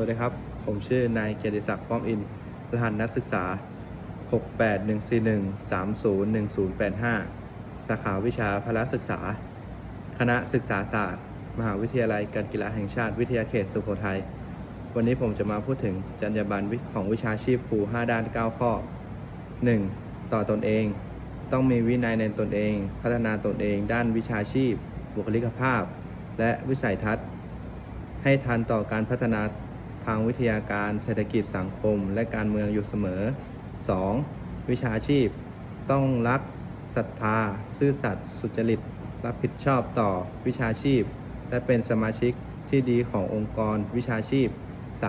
วัสดีครับ ผมชื่อนายเกียรติศักดิ์ป้อมอิน รหัสนักศึกษา 68141301085 สาขาวิชาพละศึกษา คณะศึกษาศาสตร์ มหาวิทยาลัยการกีฬาแห่งชาติวิทยาเขตสุโขทัย วันนี้ผมจะมาพูดถึงจรรยาบรรณของวิชาชีพครู 5 ด้าน 9 ข้อ 1. ต่อตนเอง ต้องมีวินัยในตนเอง พัฒนาตนเอง ด้านวิชาชีพ บุคลิกภาพ และวิสัยทัศน์ให้ทันต่อการพัฒนา ทางวิทยาการเศรษฐกิจสังคม และการเมืองอยู่เสมอ 2. วิชาชีพ ต้องรักศรัทธา ซื่อสัตย์สุจริต รับผิดชอบต่อวิชาชีพ และเป็นสมาชิกที่ดีขององค์กรวิชาชีพ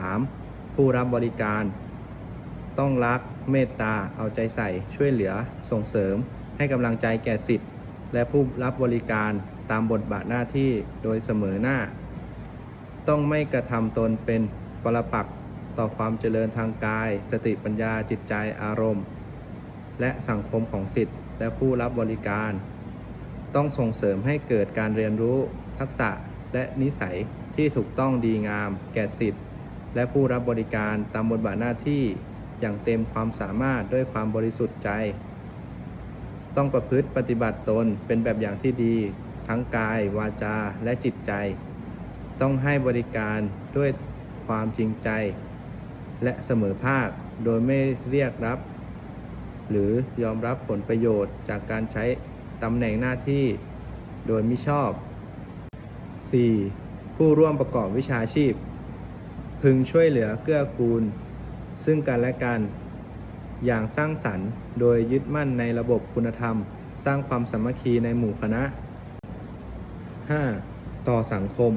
3. ผู้รับบริการ ต้องรักเมตตาเอาใจใส่ช่วยเหลือส่งเสริม ให้กำลังใจแก่สิทธิ์และผู้รับบริการตามบทบาทหน้าที่โดยเสมอหน้า ต้องไม่กระทำตนเป็น ปรปักต่อความเจริญทางกาย สติปัญญาจิตใจอารมณ์ และสังคมของสิทธิ์และผู้รับบริการ ต้องส่งเสริมให้เกิดการเรียนรู้ทักษะและนิสัยที่ถูกต้องดีงาม แก่สิทธิ์และผู้รับบริการตามบทบาทหน้าที่อย่างเต็มความสามารถด้วยความบริสุทธิ์ใจ ต้องประพฤติปฏิบัติตนเป็นแบบอย่างที่ดี ทั้งกาย วาจา และจิตใจ ต้องให้บริการด้วย ความจริงใจ และเสมอภาค โดยไม่เรียกรับ หรือยอมรับผลประโยชน์จากการใช้ตำแหน่งหน้าที่ โดยมิชอบ 4. ผู้ร่วมประกอบวิชาชีพ พึงช่วยเหลือเกื้อกูล ซึ่งกันและกัน อย่างสร้างสรรค์โดยยึดมั่นในระบบคุณธรรม สร้างความสามัคคีในหมู่คณะ 5. ต่อสังคม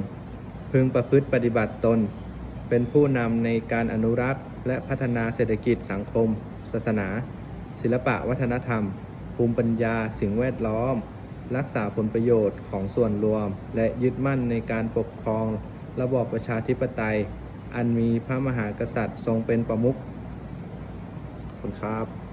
พึงประพฤติปฏิบัติตน เป็นผู้นำในการอนุรักษ์ และพัฒนาเศรษฐกิจสังคม ศาสนา ศิลปะวัฒนธรรม ภูมิปัญญา สิ่งแวดล้อม รักษาผลประโยชน์ของส่วนรวม และยึดมั่นในการปกครอง ระบอบประชาธิปไตย อันมีพระมหากษัตริย์ทรงเป็นประมุขขอบคุณครับ